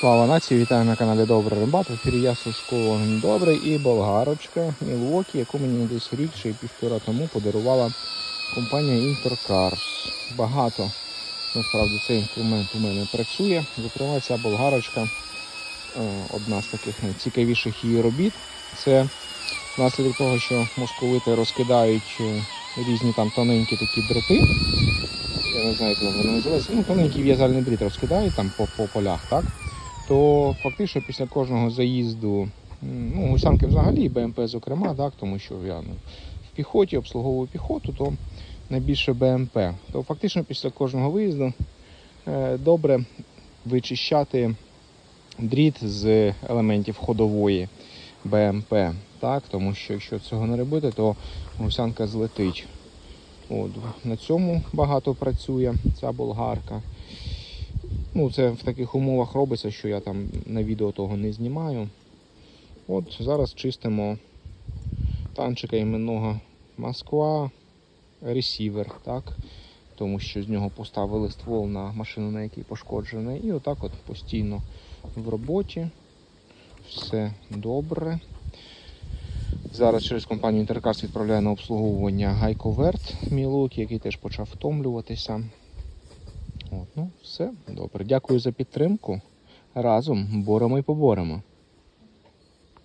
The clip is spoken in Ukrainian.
Слава нації, вітаю на каналі Добрий Рибат. В ефірі я Сушко Добрий і болгарочка Мілуокі, яку мені десь рік чи півтора тому подарувала компанія Intercars. Багато насправді цей інструмент у мене працює. Зокрема, ця болгарочка е, одна з таких найцікавіших її робіт. Це внаслідок того, що московити розкидають е, різні там тоненькі такі дроти. Я не знаю, як вони називаються. Ну, тоненький в'язальний дріт розкидають там по, по полях, так? То фактично після кожного заїзду, ну, гусянки взагалі, БМП зокрема, так, тому що я ну, в піхоті обслуговую піхоту, то найбільше БМП. То фактично після кожного виїзду е, добре вичищати дріт з елементів ходової БМП. Так, тому що якщо цього не робити, то гусянка злетить. От, на цьому багато працює ця болгарка. Ну, це в таких умовах робиться, що я там на відео того не знімаю. От зараз чистимо танчика іменного Москва ресівер, так? Тому що з нього поставили ствол на машину, на якій пошкоджений. І отак от постійно в роботі. Все добре. Зараз через компанію Intercars відправляю на обслуговування Гайковерт Мілук, який теж почав втомлюватися. От, ну, все добре. Дякую за підтримку. Разом боремо і поборемо.